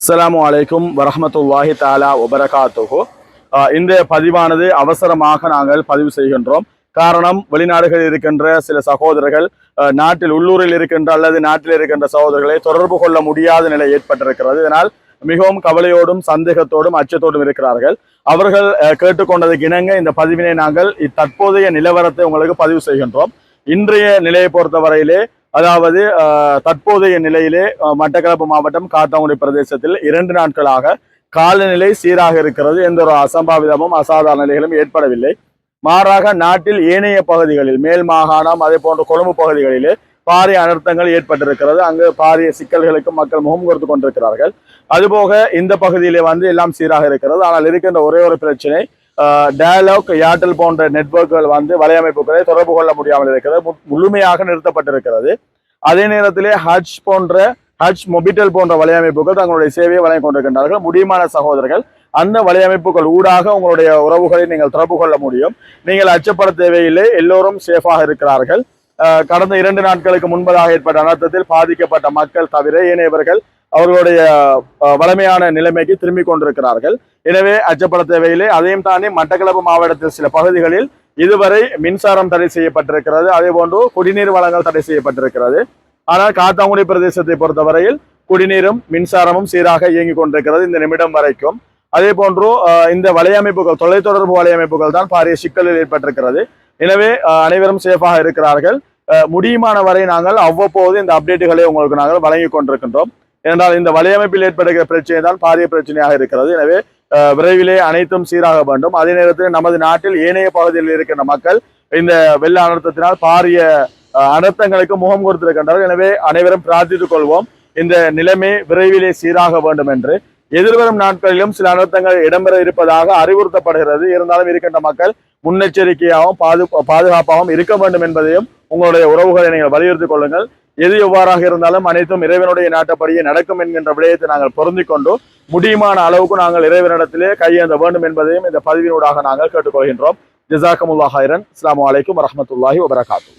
அஸ்லாம் வலைக்கும் வரமத்துல்லாஹி தாலா வபரகாத்துஹு ஆஹ் இந்த பதிவானது அவசரமாக நாங்கள் பதிவு செய்கின்றோம் காரணம் வெளிநாடுகளில் இருக்கின்ற சில சகோதரர்கள் நாட்டில் உள்ளூரில் இருக்கின்ற அல்லது நாட்டில் இருக்கின்ற சகோதரர்களை தொடர்பு கொள்ள முடியாத நிலை ஏற்பட்டிருக்கிறது இதனால் மிகவும் கவலையோடும் சந்தேகத்தோடும் அச்சத்தோடும் இருக்கிறார்கள் அவர்கள் கேட்டுக்கொண்டதுக்கு இணங்க இந்த பதிவினை நாங்கள் தற்போதைய நிலவரத்தை உங்களுக்கு பதிவு செய்கின்றோம் இன்றைய நிலையை பொறுத்தவரையிலே அதாவது தற்போதைய நிலையிலே மட்டக்களப்பு மாவட்டம் காத்தாங்குடி பிரதேசத்தில் இரண்டு நாட்களாக காலநிலை சீராக இருக்கிறது. எந்த ஒரு அசம்பாவிதமும் அசாதாரண நிலைகளும் ஏற்படவில்லை. மாறாக நாட்டில் ஏனைய பகுதிகளில் மேல் மாகாணம் அதே போன்ற கொழும்பு பகுதிகளிலே பாரிய அனர்த்தங்கள் ஏற்பட்டிருக்கிறது. அங்கு பாரிய சிக்கல்களுக்கு மக்கள் முகம் கொடுத்து கொண்டிருக்கிறார்கள். அதுபோக இந்த பகுதியிலே வந்து எல்லாம் சீராக இருக்கிறது. ஆனால் இருக்கின்ற ஒரே ஒரு பிரச்சனை டயலாக் ஏர்டெல் போன்ற நெட்வொர்க்குகள் வந்து வலையமைப்புகளை தொடர்பு கொள்ள முடியாமல் இருக்கிறது முழுமையாக நிறுத்தப்பட்டிருக்கிறது. அதே நேரத்திலே ஹஜ் போன்ற ஹஜ் மொபிட்டல் போன்ற வலையமைப்புகள் தங்களுடைய சேவையை வழங்கிக் கொண்டிருக்கின்றார்கள். முடியுமான சகோதரர்கள் அந்த வலையமைப்புகள் ஊடாக உங்களுடைய உறவுகளை நீங்கள் தொடர்பு கொள்ள முடியும். நீங்கள் அச்சப்பட தேவையில்லை எல்லோரும் சேஃபாக இருக்கிறார்கள். கடந்த இரண்டு நாட்களுக்கு முன்பதாக ஏற்பட்ட அனர்த்தத்தில் பாதிக்கப்பட்ட மக்கள் தவிர ஏனையவர்கள் அவர்களுடைய வளமையான நிலைமைக்கு திரும்பிக் கொண்டிருக்கிறார்கள். எனவே அச்சப்பட தேவையில்லை. அதையும் தாண்டி மட்டக்களப்பு மாவட்டத்தில் சில பகுதிகளில் இதுவரை மின்சாரம் தடை செய்யப்பட்டிருக்கிறது. அதே போன்று குடிநீர் வளங்கள் தடை செய்யப்பட்டிருக்கிறது. ஆனால் காத்தாங்குடி பிரதேசத்தை பொறுத்தவரையில் குடிநீரும் மின்சாரமும் சீராக இயங்கிக் கொண்டிருக்கிறது இந்த நிமிடம் வரைக்கும். அதே போன்று இந்த வலையமைப்புகள் தொலைத்தொடர்பு வலையமைப்புகள் தான் பாரிய சிக்கலில் ஏற்பட்டிருக்கிறது. எனவே அனைவரும் சேஃபாக இருக்கிறார்கள். முடியுமான வரை நாங்கள் அவ்வப்போது இந்த அப்டேட்டுகளை உங்களுக்கு நாங்கள் வழங்கி கொண்டிருக்கின்றோம். ஏனென்றால் இந்த வலையமைப்பில் ஏற்படுகிற பிரச்சனை தான் பாரிய பிரச்சனையாக இருக்கிறது. எனவே விரைவிலே அனைத்தும் சீராக வேண்டும். அதே நேரத்தில் நமது நாட்டில் ஏனைய பகுதியில் இருக்கின்ற மக்கள் இந்த வெள்ள அனர்த்தத்தினால் பாரிய அனர்த்தங்களுக்கு முகம் கொடுத்திருக்கின்றனர் எனவே அனைவரும் பிரார்த்தித்துக் கொள்வோம். இந்த நிலைமை விரைவிலே சீராக வேண்டும் என்று. எதிர்வரும் நாட்களிலும் சில அனர்த்தங்கள் இடம்பெற இருப்பதாக அறிவுறுத்தப்படுகிறது. இருந்தாலும் இருக்கின்ற மக்கள் முன்னெச்சரிக்கையாகவும் பாது பாதுகாப்பாகவும் இருக்க வேண்டும் என்பதையும் உங்களுடைய உறவுகளை நீங்கள் வலியுறுத்திக் கொள்ளுங்கள். எது எவ்வாறாக இருந்தாலும் அனைத்தும் இறைவனுடைய நாட்டப்படியே நடக்கும் என்கின்ற விடயத்தை நாங்கள் பொருந்தி கொண்டு முடியுமான அளவுக்கு நாங்கள் இறைவனிடத்திலே கையேந்த வேண்டும் என்பதையும் இந்த பதிவினூடாக நாங்கள் கேட்டுக்கொள்கின்றோம். ஜிசாக்கமுல்லா ஹைரன் அஸ்ஸலாமு அலைக்கும் வரஹ்மத்துல்லாஹி வபரகாத்து.